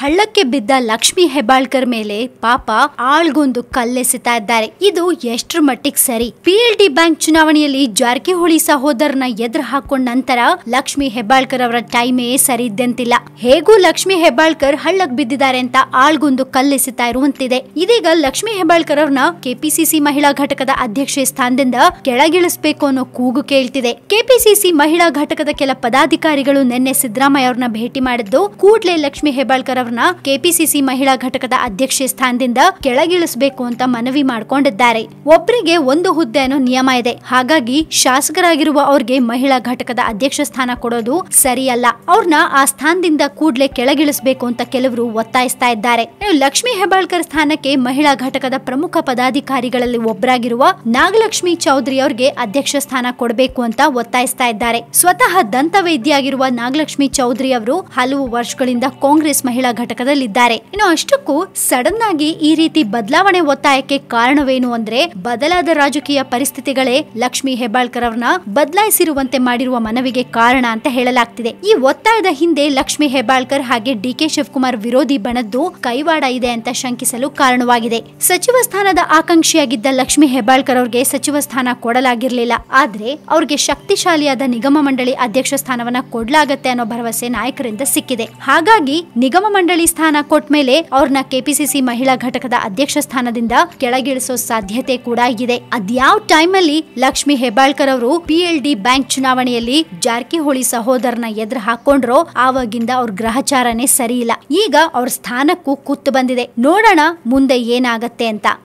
ಹಳ್ಳಕ್ಕೆ ಬಿದ್ದ ಲಕ್ಷ್ಮಿ ಹೆಬ್ಬಾಳ್ಕರ್ ಮೇಲೆ ಪಾಪ ಆಳ್ಗೊಂದು ಕಲ್ಲೆಸಿತಾ ಇದ್ದಾರೆ. ಇದು ಎಷ್ಟ್ರ ಮಟ್ಟಿಗೆ ಸರಿ? ಪಿಎಲ್ಡಿ ಬ್ಯಾಂಕ್ ಚುನಾವಣೆಯಲ್ಲಿ ಜಾರಕಿಹೊಳಿ ಸಹೋದರನ ಎದುರು ಹಾಕೊಂಡ ನಂತರ ಲಕ್ಷ್ಮಿ ಹೆಬ್ಬಾಳ್ಕರ್ ಅವರ ಟೈಮೇ ಸರಿ ಇದ್ದಂತಿಲ್ಲ. ಹೇಗೂ ಲಕ್ಷ್ಮಿ ಹೆಬ್ಬಾಳ್ಕರ್ ಹಳ್ಳಕ್ ಬಿದ್ದಿದ್ದಾರೆ ಅಂತ ಆಳ್ಗೊಂದು ಕಲ್ಲೆಸಿತಾ ಇರುವಂತಿದೆ. ಇದೀಗ ಲಕ್ಷ್ಮಿ ಹೆಬ್ಬಾಳ್ಕರ್ ಅವ್ರನ್ನ ಕೆಪಿಸಿಸಿ ಮಹಿಳಾ ಘಟಕದ ಅಧ್ಯಕ್ಷೆ ಸ್ಥಾನದಿಂದ ಕೆಳಗಿಳಿಸಬೇಕು ಅನ್ನೋ ಕೂಗು ಕೇಳ್ತಿದೆ. ಕೆಪಿಸಿಸಿ ಮಹಿಳಾ ಘಟಕದ ಕೆಲ ಪದಾಧಿಕಾರಿಗಳು ನಿನ್ನೆ ಸಿದ್ದರಾಮಯ್ಯ ಅವ್ರನ್ನ ಭೇಟಿ ಮಾಡಿದ್ದು, ಕೂಡ್ಲೆ ಲಕ್ಷ್ಮಿ ಹೆಬ್ಬಾಳ್ಕರ್ ಅವ್ರನ್ನ ಕೆಪಿಸಿಸಿ ಮಹಿಳಾ ಘಟಕದ ಅಧ್ಯಕ್ಷ ಸ್ಥಾನದಿಂದ ಕೆಳಗಿಳಿಸಬೇಕು ಅಂತ ಮನವಿ ಮಾಡಿಕೊಂಡಿದ್ದಾರೆ. ಒಬ್ಬರಿಗೆ ಒಂದು ಹುದ್ದೆ ಅನ್ನೋ ನಿಯಮ ಇದೆ. ಹಾಗಾಗಿ ಶಾಸಕರಾಗಿರುವ ಅವ್ರಿಗೆ ಮಹಿಳಾ ಘಟಕದ ಅಧ್ಯಕ್ಷ ಸ್ಥಾನ ಕೊಡೋದು ಸರಿಯಲ್ಲ. ಅವ್ರನ್ನ ಆ ಸ್ಥಾನದಿಂದ ಕೂಡಲೇ ಕೆಳಗಿಳಿಸಬೇಕು ಅಂತ ಕೆಲವರು ಒತ್ತಾಯಿಸ್ತಾ ಇದ್ದಾರೆ. ಲಕ್ಷ್ಮಿ ಹೆಬ್ಬಾಳ್ಕರ್ ಸ್ಥಾನಕ್ಕೆ ಮಹಿಳಾ ಘಟಕದ ಪ್ರಮುಖ ಪದಾಧಿಕಾರಿಗಳಲ್ಲಿ ಒಬ್ಬರಾಗಿರುವ ನಾಗಲಕ್ಷ್ಮಿ ಚೌಧರಿ ಅವ್ರಿಗೆ ಅಧ್ಯಕ್ಷ ಸ್ಥಾನ ಕೊಡಬೇಕು ಅಂತ ಒತ್ತಾಯಿಸ್ತಾ ಇದ್ದಾರೆ. ಸ್ವತಃ ದಂತವೈದ್ಯಾಗಿರುವ ನಾಗಲಕ್ಷ್ಮಿ ಚೌಧರಿ ಅವರು ಹಲವು ವರ್ಷಗಳಿಂದ ಕಾಂಗ್ರೆಸ್ ಮಹಿಳಾ ಘಟಕದಲ್ಲಿದ್ದಾರೆ. ಇನ್ನು ಅಷ್ಟಕ್ಕೂ ಸಡನ್ ಆಗಿ ಈ ರೀತಿ ಬದಲಾವಣೆ ಒತ್ತಾಯಕ್ಕೆ ಕಾರಣವೇನು ಅಂದ್ರೆ ಬದಲಾದ ರಾಜಕೀಯ ಪರಿಸ್ಥಿತಿಗಳೇ ಲಕ್ಷ್ಮಿ ಹೆಬ್ಬಾಳ್ಕರ್ ಅವರನ್ನ ಬದಲಾಯಿಸಿರುವಂತೆ ಮಾಡಿರುವ ಮನವಿಗೆ ಕಾರಣ ಅಂತ ಹೇಳಲಾಗ್ತಿದೆ. ಈ ಒತ್ತಾಯದ ಹಿಂದೆ ಲಕ್ಷ್ಮಿ ಹೆಬ್ಬಾಳ್ಕರ್ ಹಾಗೆ ಡಿ ಕೆ ಶಿವಕುಮಾರ್ ವಿರೋಧಿ ಬಣದ್ದು ಕೈವಾಡ ಇದೆ ಅಂತ ಶಂಕಿಸಲು ಕಾರಣವಾಗಿದೆ. ಸಚಿವ ಸ್ಥಾನದ ಆಕಾಂಕ್ಷಿಯಾಗಿದ್ದ ಲಕ್ಷ್ಮಿ ಹೆಬ್ಬಾಳ್ಕರ್ ಅವ್ರಿಗೆ ಸಚಿವ ಸ್ಥಾನ ಕೊಡಲಾಗಿರ್ಲಿಲ್ಲ. ಆದ್ರೆ ಅವ್ರಿಗೆ ಶಕ್ತಿಶಾಲಿಯಾದ ನಿಗಮ ಮಂಡಳಿ ಅಧ್ಯಕ್ಷ ಸ್ಥಾನವನ್ನ ಕೊಡಲಾಗತ್ತೆ ಅನ್ನೋ ಭರವಸೆ ನಾಯಕರಿಂದ ಸಿಕ್ಕಿದೆ. ಹಾಗಾಗಿ ನಿಗಮ ಸ್ಥಾನ ಕೊಟ್ಟ ಮೇಲೆ ಅವ್ರನ್ನ ಕೆಪಿಸಿಸಿ ಮಹಿಳಾ ಘಟಕದ ಅಧ್ಯಕ್ಷ ಸ್ಥಾನದಿಂದ ಕೆಳಗಿಳಿಸೋ ಸಾಧ್ಯತೆ ಕೂಡ ಇದೆ. ಅದ್ಯಾವ ಟೈಮ್ ಅಲ್ಲಿ ಲಕ್ಷ್ಮಿ ಹೆಬ್ಬಾಳ್ಕರ್ ಅವರು ಪಿಎಲ್ಡಿ ಬ್ಯಾಂಕ್ ಚುನಾವಣೆಯಲ್ಲಿ ಜಾರಕಿಹೊಳಿ ಸಹೋದರನ ಎದುರು ಹಾಕೊಂಡ್ರೋ ಆವಾಗಿಂದ ಅವ್ರ ಗ್ರಹಚಾರನೇ ಸರಿ ಈಗ ಅವ್ರ ಸ್ಥಾನಕ್ಕೂ ಕುತ್ತು ಬಂದಿದೆ. ನೋಡೋಣ ಮುಂದೆ ಏನಾಗತ್ತೆ ಅಂತ.